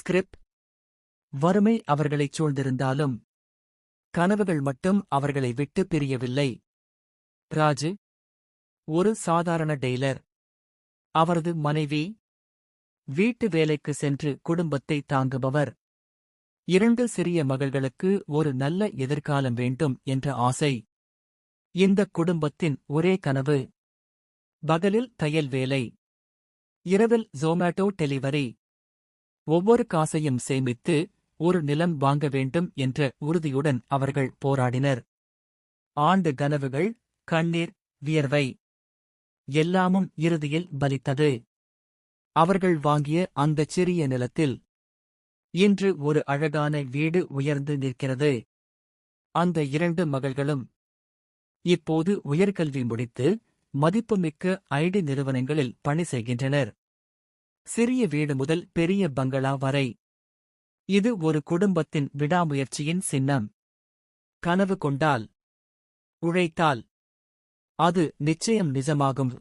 Script. வறுமை அவர்களைச் சூழ்ந்திருந்தாலும் கனவுகள் மட்டும் அவர்களை விட்டு பிரியவில்லை. ராஜு ஒரு சாதாரண டெய்லர். அவரது மனைவி வீட்டு வேலைக்கு சென்று குடும்பத்தை தாங்குபவர். இரண்டு சிறிய மகள்களுக்கு ஒரு நல்ல எதிர்காலம் வேண்டும் என்ற ஆசை. இந்த குடும்பத்தின் ஒரே கனவு பகலில் தையல் வேலை. இரவில் ஜொமேட்டோ டெலிவரி. ஒவ்வொரு காசையும் சேமித்து ஒரு நிலம் வாங்க வேண்டும் என்ற உறுதியுடன் அவர்கள் போராடினர். ஆண்டு கனவுகள் கண்ணீர் வியர்வை எல்லாமும் இறுதியில் பலித்தது. அவர்கள் வாங்கிய அந்தச் சிறிய நிலத்தில் இன்று ஒரு அழகான வீடு உயர்ந்து நிற்கிறது. அந்த இரண்டு மகள்களும் இப்போது உயர்கல்வி முடித்து மதிப்புமிக்க ஐடி நிறுவனங்களில் பணி செய்கின்றனர். சிறிய வீடு முதல் பெரிய பங்களா வரை. இது ஒரு குடும்பத்தின் விடாமுயற்சியின் சின்னம். கனவு கொண்டால். உழைத்தால். அது நிச்சயம் நிஜமாகும்.